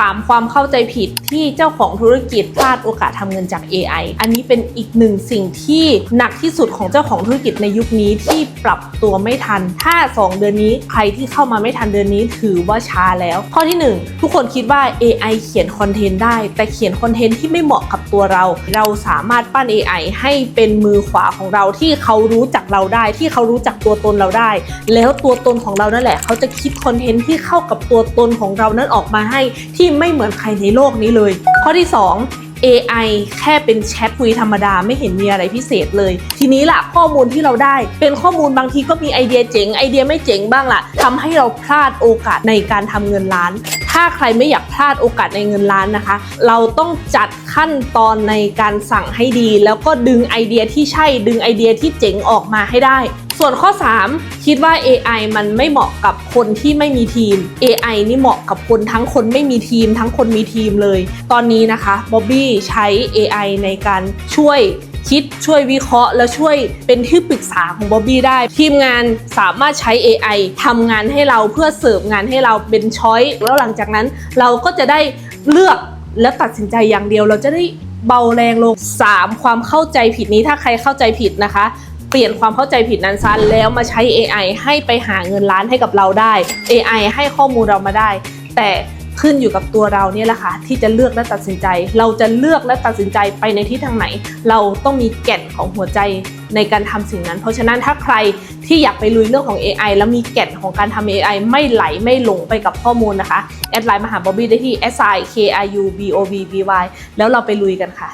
3 ความเข้าใจผิดที่เจ้าของธุรกิจพลาดโอกาสทำเงินจาก AI อันนี้เป็นอีกหนึ่งสิ่งที่หนักที่สุดของเจ้าของธุรกิจในยุคนี้ที่ปรับตัวไม่ทัน ถ้า 2 เดือนนี้ใครที่เข้ามาไม่ทันเดือนนี้ถือว่าช้าแล้ว ข้อที่ 1 ทุกคนคิดว่า AI เขียนคอนเทนต์ได้ แต่เขียนคอนเทนต์ที่ไม่เหมาะกับตัวเรา เราสามารถปั้น AI ให้เป็นมือขวาของเราที่เขารู้จักเราได้ ที่เขารู้จักตัวตนเราได้ แล้วตัวตนของเรานั่นแหละ เขาจะคิดคอนเทนต์ที่เข้ากับตัวตนของเรานั้นออกมาให้ที่ไม่เหมือนใครในโลกนี้เลย ข้อที่ 2 AI แค่เป็นแชทคุยธรรมดาไม่เห็นมีอะไรพิเศษเลย ทีนี้ล่ะข้อมูลที่เราได้เป็นข้อมูลบางทีก็มีไอเดียเจ๋งไอเดียไม่เจ๋งบ้างล่ะทำให้เราพลาดโอกาสในการทำเงินล้าน ถ้าใครไม่อยากพลาดโอกาสในเงินล้านนะคะ เราต้องจัดขั้นตอนในการสั่งให้ดี แล้วก็ดึงไอเดียที่ใช่ดึงไอเดียที่เจ๋งออกมาให้ได้ ส่วนข้อ 3 คิดว่า AI มันไม่เหมาะกับคนที่ไม่มีทีม AI นี่เหมาะกับคนทั้งคนไม่มีทีม ทั้งคนมีทีมเลย ตอนนี้นะคะบ๊อบบี้ใช้ AI ในการช่วยคิดช่วยวิเคราะห์ และช่วยเป็นที่ปรึกษาของบ๊อบบี้ได้ ทีมงานสามารถใช้ AI ทำงานให้เราเพื่อเสิร์ฟงานให้เราเป็นช้อยแล้วหลังจากนั้นเราก็จะได้เลือกและตัดสินใจอย่างเดียวเราจะได้เบาแรงลง 3 ความเข้าใจผิดนี้ถ้าใครเข้าใจผิดนะคะ เปลี่ยนความเข้าใจผิดนั้นซะแล้วมาใช้ AI ให้ไปหาเงินล้านให้กับเราได้ AI ให้ข้อมูลเรามาได้ แต่ขึ้นอยู่กับตัวเราเนี่ยแหละค่ะที่จะเลือกและตัดสินใจ เราจะเลือกและตัดสินใจไปในทิศทางไหน เราต้องมีแก่นของหัวใจในการทำสิ่งนั้น เพราะฉะนั้นถ้าใครที่อยากไปลุยเรื่องของ AI แล้วมีแก่นของการทำ AI ไม่ไหลไม่หลงไปกับข้อมูลนะคะ แอดไลน์มาหาบ๊อบบี้ได้ที่ s i k i u b o b b y แล้วเราไปลุยกันค่ะ